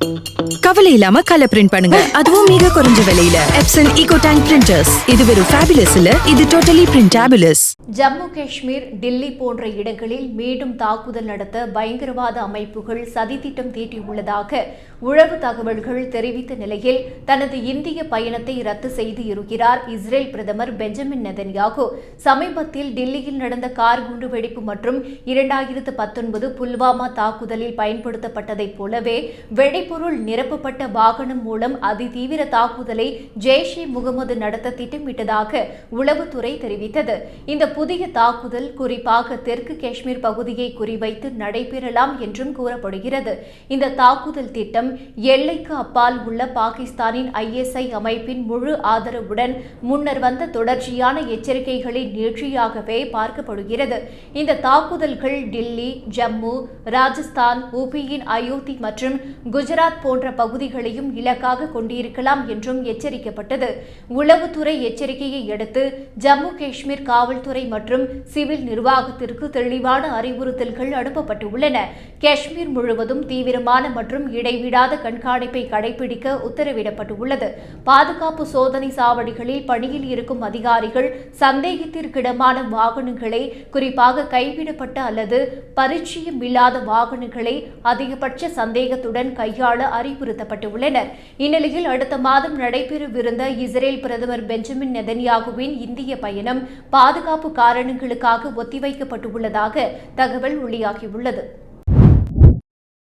Thank கவலை இல்லாம colour print பண்ணுங்க. அதுவும் மிக குறைஞ்ச விலையில. எப்சன் ஈகோ டேங்க் பிரிண்டர்ஸ் இது வெறும் ஃபேபிலஸ் இல்ல இது டோட்டலி பிரிண்டாபிலஸ் ஜம்மு காஷ்மீர் டில்லி போன்ற இடங்களில் மீண்டும் தாக்குதல் நடத்த பயங்கரவாத அமைப்புகள் சதித்திட்டம் தீட்டியுள்ளதாக உளவு தகவல்கள் தெரிவித்த நிலையில் தனது இந்திய பயணத்தை ரத்து செய்து இருக்கிறார் இஸ்ரேல் பிரதமர் பெஞ்சமின் நெதன்யாகு. சமீபத்தில் டில்லியில் நடந்த கார் குண்டுவெடிப்பு மற்றும் இரண்டாயிரத்து பத்தொன்பது புல்வாமா தாக்குதலில் பயன்படுத்தப்பட்டதைப் போலவே வெடிபொருள் நிரப்பப்பட்ட வாகனம் மூலம் அதிதீவிர தாக்குதலை ஜெய்ஷ் இ முகமது நடத்த திட்டமிட்டதாக உளவுத்துறை தெரிவித்தது. இந்த புதிய தாக்குதல் குறிப்பாக தெற்கு காஷ்மீர் பகுதியை குறிவைத்து நடைபெறலாம் என்றும் கூறப்படுகிறது. இந்த தாக்குதல் திட்டம் எல்லைக்கு அப்பால் உள்ள பாகிஸ்தானின் ஐஎஸ்ஐ அமைப்பின் முழு ஆதரவுடன் முன்னர் வந்த தொடர்ச்சியான எச்சரிக்கைகளின் நீட்சியாகவே பார்க்கப்படுகிறது. இந்த தாக்குதல்கள் டில்லி ஜம்மு ராஜஸ்தான் உபியின் அயோத்தி மற்றும் குஜராத் போன்ற பகுதிகளையும் இலக்காக கொண்டிருக்கலாம் என்றும் எச்சரிக்கப்பட்டது. உளவுத்துறை எச்சரிக்கையை அடுத்து ஜம்மு காஷ்மீர் காவல்துறை மற்றும் சிவில் நிர்வாகத்திற்கு தெளிவான அறிவுறுத்தல்கள் அனுப்பப்பட்டுள்ளன. காஷ்மீர் முழுவதும் தீவிரமான மற்றும் இடைவிடாத கண்காணிப்பை கடைபிடிக்க உத்தரவிடப்பட்டுள்ளது. பாதுகாப்பு சோதனை சாவடிகளில் பணியில் இருக்கும் அதிகாரிகள் சந்தேகத்திற்கிடமான வாகனங்களை குறிப்பாக கைவிடப்பட்ட அல்லது பரிச்சயம் இல்லாத வாகனங்களை அதிகபட்ச சந்தேகத்துடன் கையாள அறிவுறுத்தப்பட்டுள்ளனர். இந்நிலையில் அடுத்த மாதம் நடைபெறவிருந்த இஸ்ரேல் பிரதமர் பெஞ்சமின் நெதன்யாகுவின் இந்திய பயணம் பாதுகாப்பு காரணங்களுக்காக ஒத்திவைக்கப்பட்டுள்ளதாக தகவல் வெளியாகியுள்ளது.